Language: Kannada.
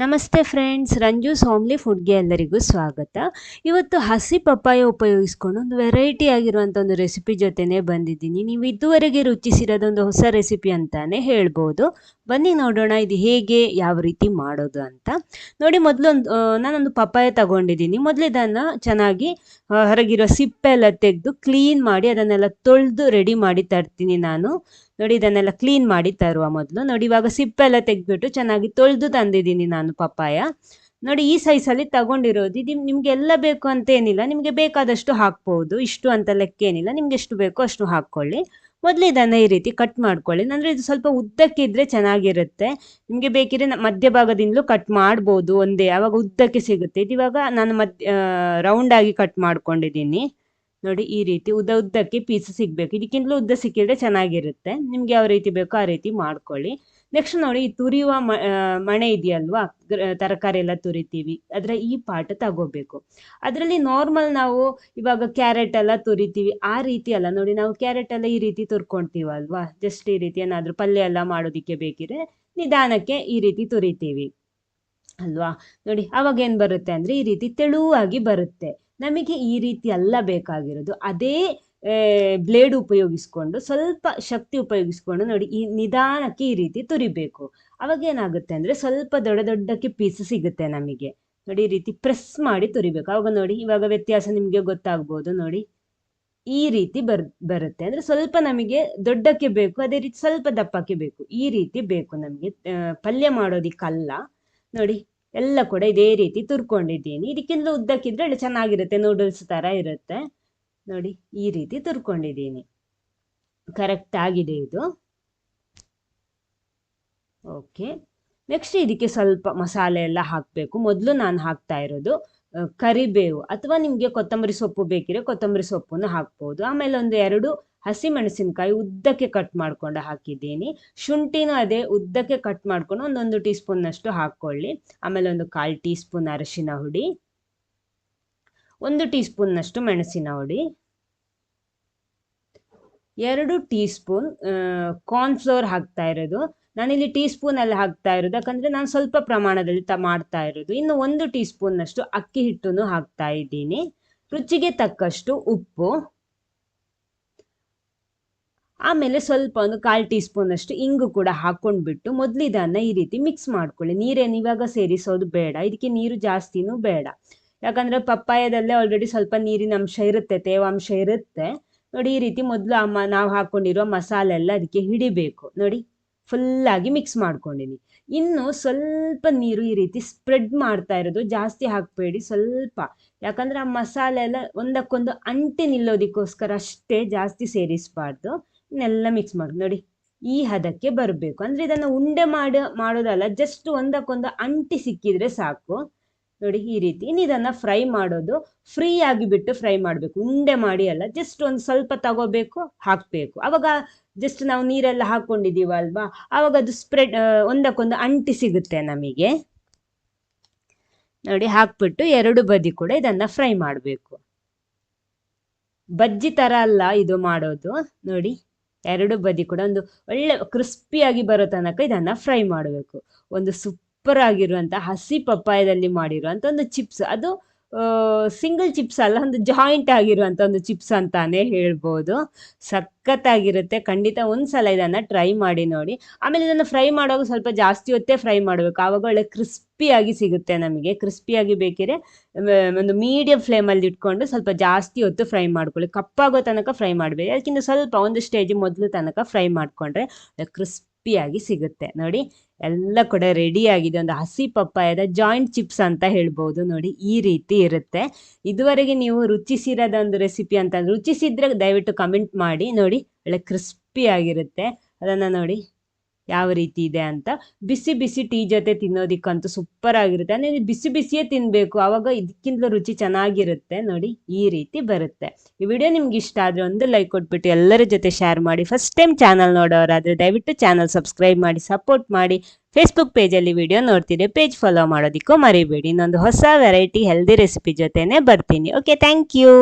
ನಮಸ್ತೆ ಫ್ರೆಂಡ್ಸ್ ರಂಜು ಹೋಮ್ಲಿ ಫುಡ್ಗೆ ಎಲ್ಲರಿಗೂ ಸ್ವಾಗತ. ಇವತ್ತು ಹಸಿ ಪಪ್ಪಾಯ ಉಪಯೋಗಿಸ್ಕೊಂಡು ಒಂದು ವೆರೈಟಿ ಆಗಿರುವಂಥ ಒಂದು ರೆಸಿಪಿ ಜೊತೆನೇ ಬಂದಿದ್ದೀನಿ. ನೀವು ಇದುವರೆಗೆ ರುಚಿಸಿರೋದೊಂದು ಹೊಸ ರೆಸಿಪಿ ಅಂತಾನೆ ಹೇಳ್ಬೋದು. ಬನ್ನಿ ನೋಡೋಣ ಇದು ಹೇಗೆ, ಯಾವ ರೀತಿ ಮಾಡೋದು ಅಂತ. ನೋಡಿ, ಮೊದಲು ಒಂದು ನಾನೊಂದು ಪಪ್ಪಾಯ ತಗೊಂಡಿದ್ದೀನಿ. ಮೊದಲು ಇದನ್ನು ಚೆನ್ನಾಗಿ ಹೊರಗಿರೋ ಸಿಪ್ಪೆಲ್ಲ ತೆಗೆದು ಕ್ಲೀನ್ ಮಾಡಿ ಅದನ್ನೆಲ್ಲ ತೊಳೆದು ರೆಡಿ ಮಾಡಿ ತರ್ತೀನಿ ನಾನು. ನೋಡಿ, ಇದನ್ನೆಲ್ಲ ಕ್ಲೀನ್ ಮಾಡಿ ತರುವ ಮೊದಲು. ನೋಡಿ, ಇವಾಗ ಸಿಪ್ಪೆ ಎಲ್ಲ ತೆಗೆದ್ಬಿಟ್ಟು ಚೆನ್ನಾಗಿ ತೊಳೆದು ತಂದಿದ್ದೀನಿ ನಾನು ಪಪ್ಪಾಯ. ನೋಡಿ, ಈ ಸೈಜಲ್ಲಿ ತಗೊಂಡಿರೋದು. ಇದು ನಿಮ್ಗೆ ಎಲ್ಲ ಬೇಕು ಅಂತ ಏನಿಲ್ಲ ನಿಮಗೆ ಬೇಕಾದಷ್ಟು ಹಾಕ್ಬೋದು. ಇಷ್ಟು ಅಂತ ಲೆಕ್ಕ ಏನಿಲ್ಲ ನಿಮ್ಗೆ ಎಷ್ಟು ಬೇಕೋ ಅಷ್ಟು ಹಾಕ್ಕೊಳ್ಳಿ. ಮೊದಲು ಇದನ್ನು ಈ ರೀತಿ ಕಟ್ ಮಾಡ್ಕೊಳ್ಳಿ. ಅಂದರೆ ಇದು ಸ್ವಲ್ಪ ಉದ್ದಕ್ಕಿದ್ರೆ ಚೆನ್ನಾಗಿರುತ್ತೆ. ನಿಮಗೆ ಬೇಕಿದ್ರೆ ಮಧ್ಯಭಾಗದಿಂದಲೂ ಕಟ್ ಮಾಡ್ಬೋದು ಒಂದೇ. ಆವಾಗ ಉದ್ದಕ್ಕೆ ಸಿಗುತ್ತೆ. ಇದು ಇವಾಗ ನಾನು ಮಧ್ಯ ರೌಂಡ್ ಆಗಿ ಕಟ್ ಮಾಡ್ಕೊಂಡಿದ್ದೀನಿ. ನೋಡಿ ಈ ರೀತಿ ಉದ್ದ ಉದ್ದಕ್ಕೆ ಪೀಸ್ ಸಿಗ್ಬೇಕು. ಇದಕ್ಕಿಂತಲೂ ಉದ್ದ ಸಿಕ್ಕಿದ್ರೆ ಚೆನ್ನಾಗಿರುತ್ತೆ. ನಿಮ್ಗೆ ಯಾವ ರೀತಿ ಬೇಕೋ ಆ ರೀತಿ ಮಾಡ್ಕೊಳ್ಳಿ. ನೆಕ್ಸ್ಟ್ ನೋಡಿ ತುರಿಯುವ ಮಣೆ ಇದೆಯಲ್ವಾ? ತರಕಾರಿ ಎಲ್ಲ ತುರಿತೀವಿ. ಅದರ ಈ ಪಾರ್ಟ್ ತಗೋಬೇಕು. ಅದರಲ್ಲಿ ನಾರ್ಮಲ್ ನಾವು ಇವಾಗ ಕ್ಯಾರೆಟ್ ಎಲ್ಲ ತುರಿತೀವಿ. ಆ ರೀತಿ ಅಲ್ಲ. ನೋಡಿ ನಾವು ಕ್ಯಾರೆಟ್ ಎಲ್ಲ ಈ ರೀತಿ ತುರ್ಕೊಂತೀವಲ್ವಾ? ಜಸ್ಟ್ ಈ ರೀತಿ ಏನಾದರೂ ಪಲ್ಯ ಎಲ್ಲ ಮಾಡೋದಿಕ್ಕೆ ಬೇಕಿದ್ರೆ ನಿಧಾನಕ್ಕೆ ಈ ರೀತಿ ತುರಿತೀವಿ. ಅಲ್ವಾ? ನೋಡಿ ಅವಾಗ ಏನು ಬರುತ್ತೆ ಅಂದ್ರೆ ಈ ರೀತಿ ತೆಳುವಾಗಿ ಬರುತ್ತೆ. ನಮಗೆ ಈ ರೀತಿ ಅಲ್ಲ ಬೇಕಾಗಿರೋದು. ಅದೇ ಬ್ಲೇಡ್ ಉಪಯೋಗಿಸ್ಕೊಂಡು, ಸ್ವಲ್ಪ ಶಕ್ತಿ ಉಪಯೋಗಿಸ್ಕೊಂಡು ನೋಡಿ, ಈ ನಿಧಾನಕ್ಕೆ ಈ ರೀತಿ ತುರಿಬೇಕು. ಅವಾಗ ಏನಾಗುತ್ತೆ ಅಂದರೆ, ಸ್ವಲ್ಪ ದೊಡ್ಡ ದೊಡ್ಡಕ್ಕೆ ಪೀಸ್ ಸಿಗುತ್ತೆ ನಮಗೆ. ನೋಡಿ, ಈ ರೀತಿ ಪ್ರೆಸ್ ಮಾಡಿ ತುರಿಬೇಕು. ಅವಾಗ ನೋಡಿ, ಇವಾಗ ವ್ಯತ್ಯಾಸ ನಿಮಗೆ ಗೊತ್ತಾಗ್ಬೋದು ನೋಡಿ. ಈ ರೀತಿ ಬರ್, ಬರುತ್ತೆ. ಅಂದರೆ ಸ್ವಲ್ಪ ನಮಗೆ ದೊಡ್ಡಕ್ಕೆ ಬೇಕು, ಅದೇ ರೀತಿ ಸ್ವಲ್ಪ ದಪ್ಪಕ್ಕೆ ಬೇಕು. ಈ ರೀತಿ ಬೇಕು ನಮಗೆ ಪಲ್ಯ ಮಾಡೋದಿಕ್ಕಲ್ಲ. ನೋಡಿ ಎಲ್ಲ ಕೂಡ ಇದೇ ರೀತಿ ತುರ್ಕೊಂಡಿದ್ದೀನಿ. ಇದಕ್ಕಿಂತ ಉದ್ದಕ್ಕಿದ್ರೆ ಒಳ್ಳೆ ಚೆನ್ನಾಗಿರುತ್ತೆ ನೂಡಲ್ಸ್ ತರ ಇರುತ್ತೆ. ನೋಡಿ, ಈ ರೀತಿ ತುರ್ಕೊಂಡಿದ್ದೀನಿ. ಕರೆಕ್ಟ್ ಆಗಿದೆ ಇದು. ಓಕೆ ನೆಕ್ಸ್ಟ್ ಇದಕ್ಕೆ ಸ್ವಲ್ಪ ಮಸಾಲೆ ಎಲ್ಲ ಹಾಕಬೇಕು. ಮೊದಲು ನಾನು ಹಾಕ್ತಾ ಇರೋದು ಕರಿಬೇವು. ಅಥವಾ ನಿಮಗೆ ಕೊತ್ತಂಬರಿ ಸೊಪ್ಪು ಬೇಕಿದ್ರೆ ಕೊತ್ತಂಬರಿ ಸೊಪ್ಪನ್ನು ಹಾಕ್ಬೋದು. ಆಮೇಲೆ ಒಂದು ಎರಡು ಹಸಿ ಮೆಣಸಿನಕಾಯಿ ಉದ್ದಕ್ಕೆ ಕಟ್ ಮಾಡ್ಕೊಂಡು ಹಾಕಿದ್ದೀನಿ. ಶುಂಠಿನೂ ಅದೇ ಉದ್ದಕ್ಕೆ ಕಟ್ ಮಾಡ್ಕೊಂಡು ಒಂದೊಂದು ಟೀ ಸ್ಪೂನ್ನಷ್ಟು ಹಾಕ್ಕೊಳ್ಳಿ. ಆಮೇಲೆ ಒಂದು ಕಾಲು ಟೀ ಸ್ಪೂನ್ ಅರಶಿನ ಹುಡಿ, ಒಂದು ಟೀ ಸ್ಪೂನ್ನಷ್ಟು ಮೆಣಸಿನ ಹುಡಿ, ಎರಡು ಟೀ ಸ್ಪೂನ್ ಕಾರ್ನ್ಫ್ಲೋರ್ ಹಾಕ್ತಾ ಇರೋದು. ನಾನಿಲ್ಲಿ ಟೀ ಸ್ಪೂನಲ್ಲಿ ಹಾಕ್ತಾ ಇರೋದು. ಯಾಕಂದರೆ ನಾನು ಸ್ವಲ್ಪ ಪ್ರಮಾಣದಲ್ಲಿ ತ, ಮಾಡ್ತಾ ಇರೋದು. ಇನ್ನು ಒಂದು ಟೀ ಸ್ಪೂನ್ನಷ್ಟು ಅಕ್ಕಿ ಹಿಟ್ಟನ್ನು ಹಾಕ್ತಾ ಇದ್ದೀನಿ. ರುಚಿಗೆ ತಕ್ಕಷ್ಟು ಉಪ್ಪು ಆಮೇಲೆ ಸ್ವಲ್ಪ ಒಂದು ಕಾಲು ಟೀ ಸ್ಪೂನಷ್ಟು ಇಂಗು ಕೂಡ ಹಾಕ್ಕೊಂಡ್ಬಿಟ್ಟು ಮೊದಲು ಇದನ್ನು ಈ ರೀತಿ ಮಿಕ್ಸ್ ಮಾಡ್ಕೊಳ್ಳಿ. ನೀರೇನು ಇವಾಗ ಸೇರಿಸೋದು ಬೇಡ. ಇದಕ್ಕೆ ನೀರು ಜಾಸ್ತಿನೂ ಬೇಡ. ಯಾಕಂದರೆ ಪಪ್ಪಾಯದಲ್ಲೇ ಆಲ್ರೆಡಿ ಸ್ವಲ್ಪ ನೀರಿನ ಅಂಶ ಇರುತ್ತೆ, ತೇವಾಂಶ ಇರುತ್ತೆ. ನೋಡಿ, ಈ ರೀತಿ ಮೊದಲು ಅಮ್ಮ ನಾವು ಹಾಕ್ಕೊಂಡಿರೋ ಮಸಾಲೆ ಎಲ್ಲ ಅದಕ್ಕೆ ಹಿಡಿಬೇಕು. ನೋಡಿ ಫುಲ್ಲಾಗಿ ಮಿಕ್ಸ್ ಮಾಡ್ಕೊಂಡಿನಿ. ಇನ್ನು ಸ್ವಲ್ಪ ನೀರು ಈ ರೀತಿ ಸ್ಪ್ರೆಡ್ ಮಾಡ್ತಾ ಇರೋದು ಜಾಸ್ತಿ ಹಾಕಬೇಡಿ ಸ್ವಲ್ಪ. ಯಾಕಂದ್ರೆ ಆ ಮಸಾಲೆ ಎಲ್ಲ ಒಂದಕ್ಕೊಂದು ಅಂಟಿ ನಿಲ್ಲೋದಕ್ಕೋಸ್ಕರ ಅಷ್ಟೇ ಜಾಸ್ತಿ ಸೇರಿಸಬಾರ್ದು. ಇನ್ನೆಲ್ಲ ಮಿಕ್ಸ್ ಮಾಡಿ. ನೋಡಿ, ಈ ಹದಕ್ಕೆ ಬರಬೇಕು. ಅಂದರೆ ಇದನ್ನು ಉಂಡೆ ಮಾಡಿ, ಮಾಡೋದಲ್ಲ ಜಸ್ಟ್ ಒಂದಕ್ಕೊಂದು ಅಂಟಿ ಸಿಕ್ಕಿದ್ರೆ ಸಾಕು. ನೋಡಿ, ಈ ರೀತಿ. ಇನ್ನು ಇದನ್ನು ಫ್ರೈ ಮಾಡೋದು ಫ್ರೀ ಆಗಿ ಬಿಟ್ಟು ಫ್ರೈ ಮಾಡಬೇಕು. ಉಂಡೆ ಮಾಡಿ ಅಲ್ಲ ಜಸ್ಟ್ ಒಂದು ಸ್ವಲ್ಪ ತಗೋಬೇಕು, ಹಾಕಬೇಕು. ಅವಾಗ ಜಸ್ಟ್ ನಾವು ನೀರೆಲ್ಲ ಹಾಕ್ಕೊಂಡಿದ್ದೀವಲ್ವಾ ಆವಾಗ ಅದು ಸ್ಪ್ರೆಡ್ ಒಂದಕ್ಕೊಂದು ಅಂಟಿ ಸಿಗುತ್ತೆ ನಮಗೆ. ನೋಡಿ, ಹಾಕ್ಬಿಟ್ಟು ಎರಡು ಬದಿ ಕೂಡ ಇದನ್ನು ಫ್ರೈ ಮಾಡಬೇಕು. ಬಜ್ಜಿ ಥರ ಅಲ್ಲ ಇದು ಮಾಡೋದು. ನೋಡಿ ಎರಡು ಬದಿ ಕೂಡ ಒಂದು ಒಳ್ಳೆ ಕ್ರಿಸ್ಪಿಯಾಗಿ ಬರೋ ತನಕ ಇದನ್ನು ಫ್ರೈ ಮಾಡಬೇಕು. ಒಂದು ಸೂಪರ್ ಆಗಿರುವಂಥ ಹಸಿ ಪಪ್ಪಾಯದಲ್ಲಿ ಮಾಡಿರುವಂಥ ಒಂದು ಚಿಪ್ಸ್ ಅದು ಸಿಂಗಲ್ ಚಿಪ್ಸ್ ಅಲ್ಲ, ಒಂದು ಜಾಯಿಂಟ್ ಆಗಿರುವಂಥ ಒಂದು ಚಿಪ್ಸ್ ಅಂತಾನೆ ಹೇಳ್ಬೋದು. ಸಖತ್ತಾಗಿರುತ್ತೆ. ಖಂಡಿತ ಒಂದ್ಸಲ ಇದನ್ನ ಟ್ರೈ ಮಾಡಿ ನೋಡಿ. ಆಮೇಲೆ ಇದನ್ನ ಫ್ರೈ ಮಾಡುವಾಗ ಸ್ವಲ್ಪ ಜಾಸ್ತಿ ಹೊತ್ತೇ ಫ್ರೈ ಮಾಡಬೇಕು. ಆವಾಗ ಒಳ್ಳೆ ಕ್ರಿಸ್ಪಿಯಾಗಿ ಸಿಗುತ್ತೆ ನಮಗೆ. ಕ್ರಿಸ್ಪಿಯಾಗಿ ಬೇಕಿದ್ರೆ ಒಂದು ಮೀಡಿಯಂ ಫ್ಲೇಮಲ್ಲಿ ಇಟ್ಕೊಂಡು ಸ್ವಲ್ಪ ಜಾಸ್ತಿ ಹೊತ್ತು ಫ್ರೈ ಮಾಡ್ಕೊಳ್ಳಿ. ಕಪ್ಪಾಗೋ ತನಕ ಫ್ರೈ ಮಾಡ್ಬೇಕು. ಅದಕ್ಕಿಂತ ಸ್ವಲ್ಪ, ಒಂದು ಸ್ಟೇಜ್ ಮೊದಲು ತನಕ ಫ್ರೈ ಮಾಡ್ಕೊಂಡ್ರೆ ಕ್ರಿಸ್ಪಿಯಾಗಿ ಸಿಗುತ್ತೆ. ನೋಡಿ ಎಲ್ಲ ಕೂಡ ರೆಡಿ ಆಗಿದೆ. ಒಂದು ಹಸಿ ಪಪ್ಪಾಯದ ಜಾಯಿಂಟ್ ಚಿಪ್ಸ್ ಅಂತ ಹೇಳ್ಬೋದು. ನೋಡಿ, ಈ ರೀತಿ ಇರುತ್ತೆ. ಇದುವರೆಗೆ ನೀವು ರುಚಿಸಿರದ ಒಂದು ರೆಸಿಪಿ ಅಂತ ರುಚಿಸಿದ್ರೆ ದಯವಿಟ್ಟು ಕಮೆಂಟ್ ಮಾಡಿ. ನೋಡಿ, ಒಳ್ಳೆ ಕ್ರಿಸ್ಪಿ ಆಗಿರುತ್ತೆ. ಅದನ್ನು ನೋಡಿ. ಯಾವ ರೀತಿ ಇದೆ ಅಂತ. ಬಿಸಿ ಬಿಸಿ ಟೀ ಜೊತೆ ತಿನ್ನೋದಿಕ್ಕಂತೂ ಸೂಪರ್ ಆಗಿರುತ್ತೆ. ಅಂದರೆ ಬಿಸಿ ಬಿಸಿಯೇ ತಿನ್ನಬೇಕು ಆವಾಗ ಇದಕ್ಕಿಂತಲೂ ರುಚಿ ಚೆನ್ನಾಗಿರುತ್ತೆ ನೋಡಿ ಈ ರೀತಿ ಬರುತ್ತೆ. ಈ ವಿಡಿಯೋ ನಿಮ್ಗೆ ಇಷ್ಟ ಆದರೆ ಒಂದು ಲೈಕ್ ಕೊಟ್ಬಿಟ್ಟು ಎಲ್ಲರ ಜೊತೆ ಶೇರ್ ಮಾಡಿ. ಫಸ್ಟ್ ಟೈಮ್ ಚಾನಲ್ ನೋಡೋರಾದರೆ ದಯವಿಟ್ಟು ಚಾನಲ್ ಸಬ್ಸ್ಕ್ರೈಬ್ ಮಾಡಿ ಸಪೋರ್ಟ್ ಮಾಡಿ. ಫೇಸ್ಬುಕ್ ಪೇಜಲ್ಲಿ ವಿಡಿಯೋ ನೋಡ್ತಿದ್ರೆ ಪೇಜ್ ಫಾಲೋ ಮಾಡೋದಕ್ಕೂ ಮರಿಬೇಡಿ. ಇನ್ನೊಂದು ಹೊಸ ವೆರೈಟಿ ಹೆಲ್ದಿ ರೆಸಿಪಿ ಜೊತೆನೇ ಬರ್ತೀನಿ. Okay thank you